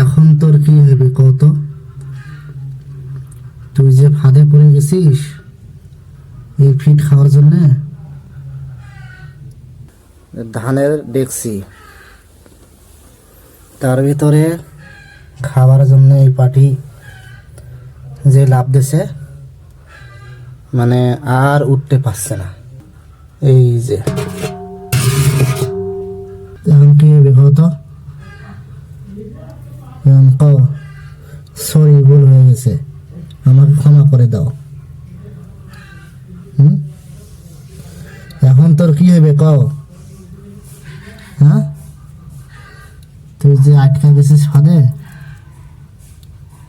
এখন তোর কি হবে? কত? তুই যে ফাঁদে পড়ে গেছিস এই ফিট খাওয়ার জন্য? ধানের ডেকসি তার ভিতরে খাবার জন্য এই পাটি যে লাভ দিছে মানে আর উঠতে পারছে না। এই যে। এখন কি কত সরি ভুল হয়ে গেছে। আমাকে ক্ষমা করে দাও। হুম? এখন তোর কি হবে কও? হ্যাঁ? তুই যে আটকা গেছিস ফাঁদে?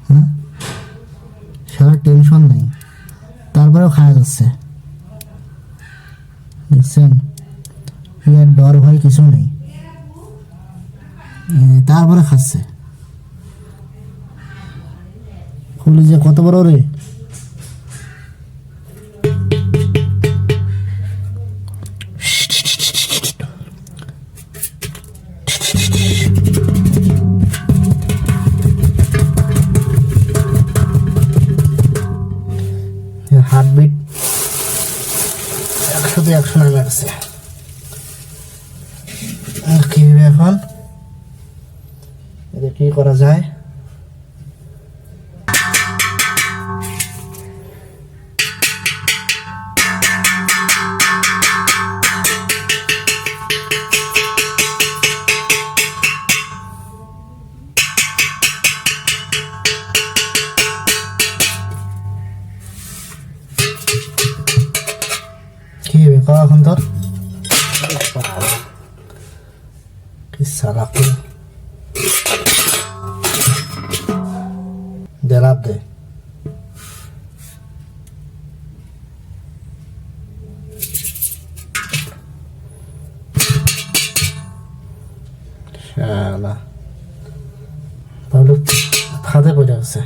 হ্যাঁ? সারা টেনশন নেই। তারপরেও খাওয়া যাচ্ছে। দেখছেন? ইয়ার ডর ভয় কিছু নেই। তারপরে খাচ্ছে। খুলি যে কত বড় রে? হার্টবিট একশোতে একশো নামে আছে। এখন? এটা কি করা যায়? কি হবে কও এখন তোর কি সারা করে দে লাভ দে শালা বাবলু ফাঁদে পড়ে আছে